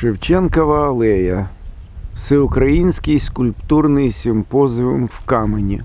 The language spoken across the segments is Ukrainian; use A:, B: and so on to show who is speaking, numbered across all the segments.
A: Шевченкова алея. Всеукраїнський скульптурний симпозіум в камені.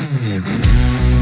A: Música